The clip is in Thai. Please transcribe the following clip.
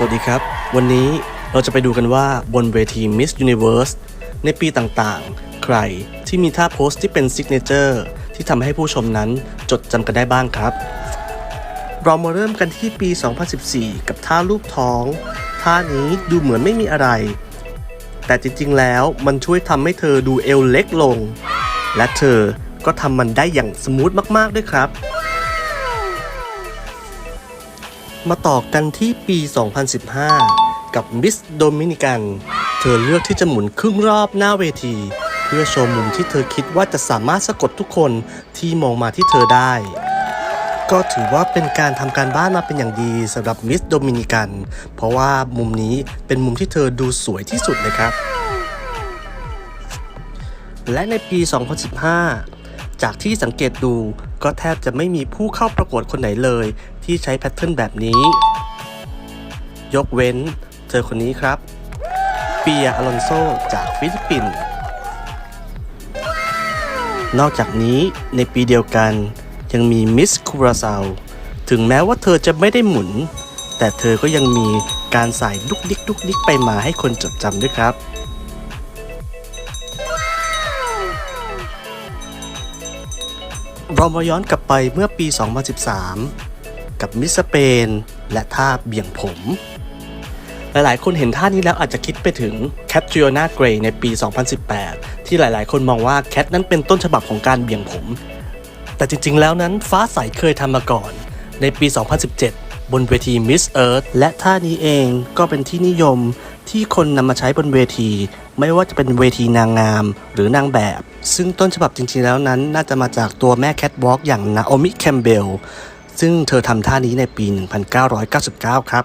สวัสดีครับ วันนี้เราจะไปดูกันว่าบนเวที Miss Universe ในปีต่างๆ ใครที่มีท่าโพสที่เป็นซิกเนเจอร์ที่ทำให้ผู้ชมนั้นจดจำกันได้บ้างครับ เรามาเริ่มกันที่ปี 2014 กับท่ารูปท้อง ท่านี้ดูเหมือนไม่มีอะไร แต่จริงๆ แล้วมันช่วยทำให้เธอดูเอวเล็กลง และเธอก็ทำมันได้อย่างสมูทมากๆด้วยครับ มาต่อกันที่ปี 2015 กับมิสโดมินิกัน เธอเลือกที่จะหมุนครึ่งรอบหน้าเวที เพื่อโชว์มุมที่เธอคิดว่าจะสามารถสะกดทุกคนที่มองมาที่เธอได้ ก็ถือว่าเป็นการทำการบ้านมาเป็นอย่างดีสำหรับมิสโดมินิกัน เพราะว่ามุมนี้เป็นมุมที่เธอดูสวยที่สุดเลยครับ และในปี 2015จากที่สังเกตดูก็แทบจะไม่มีผู้เข้าประกวดคนไหนเลย ที่ใช้แพทเทิร์นแบบนี้ ยกเว้นเธอคนนี้ครับเปียอลอนโซจากฟิลิปปินส์นอกจากนี้ในปีเดียวกันยังมีมิสคูราซาวถึงแม้ว่าเธอจะไม่ได้หมุน แต่เธอก็ยังมีการใส่ดุกดิกดุกดิกไปมาให้คนจดจำด้วยครับเรามาย้อนกลับไปเมื่อปี 2013 กับมิสเปน และท่าเบี่ยงผม หลายๆ คนเห็นท่านี้แล้วอาจจะคิดไปถึงแคทริโอนาเกรย์ในปี 2018 ที่หลายๆ คนมองว่าแคทนั้นเป็นต้นฉบับของการเบี่ยงผม แต่จริง ๆ แล้วนั้นฟ้าใสเคยทำมาก่อน ในปี 2017บนเวที Miss Earth และท่านี้เองก็เป็นที่นิยมที่คนนำมาใช้บนเวที ไม่ว่าจะเป็นเวทีนางงาม หรือนางแบบ ซึ่งต้นฉบับจริงๆแล้วนั้น น่าจะมาจากตัวแม่แคทวอล์กอย่างนาโอมิแคมเบล ซึ่งเธอทำท่านี้ในปี 1999 ครับ